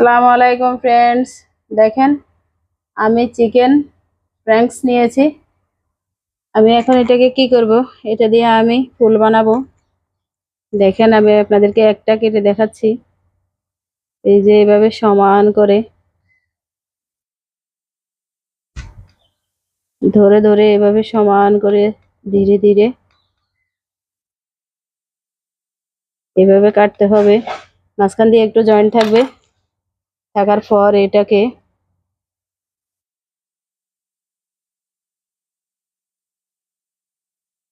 সালামু আলাইকুম ফ্রেন্ডস দেখেন, আমি চিকেন ফ্র্যাঙ্কস নিয়েছি। আমি এখন এটাকে কি করব? এটা দিয়ে আমি ফুল বানাবো। দেখেন, আমি আপনাদেরকে একটা কেটে দেখাচ্ছি। এই যে এভাবে সমান করে ধরে ধরে এভাবে সমান করে ধীরে ধীরে এভাবে কাটতে হবে। মাঝখান দিয়ে একটু জয়েন্ট থাকবে। থাকার পর এটাকে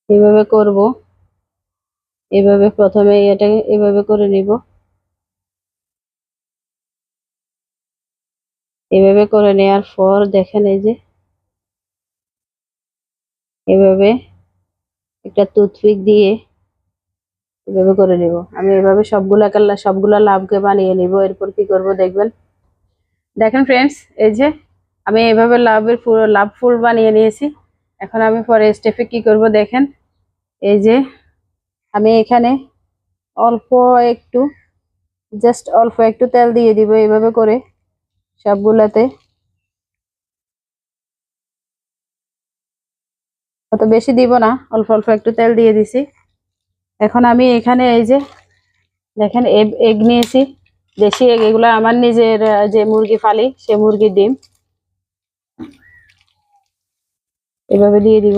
এভাবে করব। এভাবে প্রথমে এটাকে এভাবে করে নিব। এভাবে করে নেওয়ার পর দেখেন এই যে এভাবে একটা টুথপিক দিয়ে এভাবে করে নিব। আমি এভাবে সবগুলা সবগুলা লাভকে বানিয়ে নিব। এরপর কি করব দেখবেন? দেখেন ফ্রেন্ডস এই যে আমি এভাবে লাভের ফুল লাভ ফুল বানিয়ে নিয়েছি। এখন আমি পরে স্টেপে কি করব দেখেন? এই যে আমি এখানে অল্প একটু জাস্ট অল্প একটু তেল দিয়ে দিব এইভাবে করে সবগুলাতে। অত বেশি দিব না, অল্প অল্প একটু তেল দিয়ে দিছি। এখন আমি এখানে এই যে দেখেন এগ নিয়েছি। দেশি এগ এগুলো আমার নিজের যে মুরগি ফালি সে মুরগির ডিম। এভাবে দিয়ে দিব।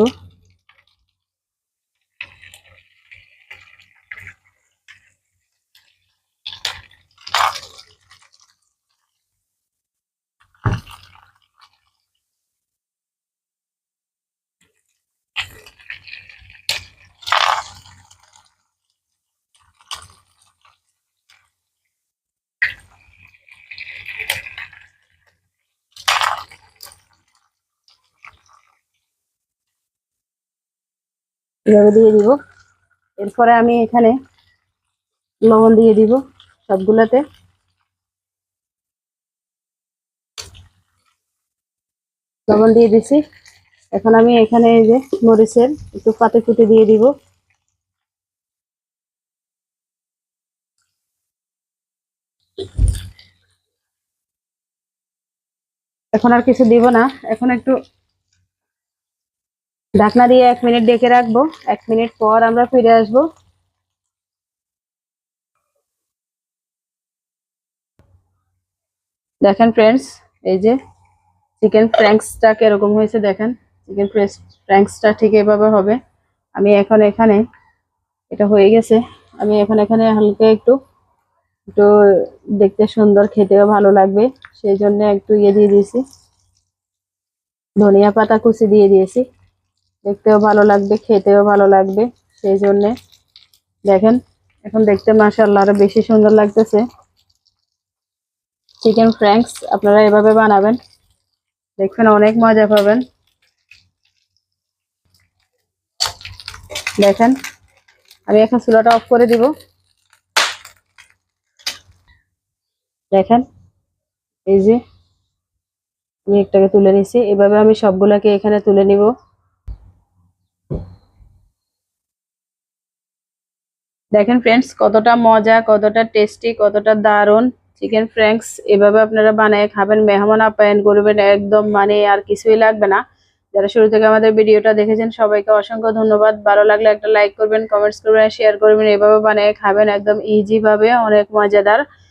এভাবে দিয়ে দিব। এরপরে আমি এখানে লবণ দিয়ে দিব সবগুলাতে। লবণ দিয়ে দিছি। এখন আমি এখানে এই যে মরিচের একটু পাতে ফুটে দিয়ে দিব। এখন আর কিছু দিব না। এখন একটু ঢাকনা দিয়ে এক মিনিট ডেকে রাখব। এক মিনিট পর আমরা ফিরে আসব। দেখেন ফ্রেন্ডস এই যে চিকেন ফ্র্যাঙ্কসটা কীরকম হয়েছে দেখেন। চিকেন ফ্র্যাঙ্কসটা ঠিক এভাবে হবে। আমি এখন এখানে, এটা হয়ে গেছে। আমি এখন এখানে হালকা একটু একটু দেখতে সুন্দর, খেতেও ভালো লাগবে। সেই জন্য একটু ইয়ে দিয়ে দিয়েছি। ধনিয়া পাতা কুচি দিয়ে দিয়েছি। দেখতেও ভালো লাগবে, খেতেও ভালো লাগবে, সেই জন্যে। দেখেন, এখন দেখতে মাসাল্লাহ আরও বেশি সুন্দর লাগতেছে। চিকেন ফ্র্যাঙ্কস আপনারা এভাবে বানাবেন। দেখবেন অনেক মজা পাবেন। দেখেন, আমি এখন চুলাটা অফ করে দিব। দেখেন, এই যে, আমি একটাকে তুলে নিছি। এভাবে আমি সবগুলাকে এখানে তুলে নিব। দেখেন ফ্রেন্ডস কতটা মজা, কতটা টেস্টি কতটা দারুণ। চিকেন ফ্র্যাঙ্কস এভাবে আপনারা বানায় খাবেন, মেহমান আপ্যায়ন করবেন, একদম মানে আর কিছুই লাগবে না। যারা শুরু থেকে আমাদের ভিডিওটা দেখেছেন, সবাইকে অসংখ্য ধন্যবাদ। ভালো লাগলে একটা লাইক করবেন কমেন্টস করবেন শেয়ার করবেন, এভাবে বানায় খাবেন, একদম ইজিভাবে অনেক মজাদার।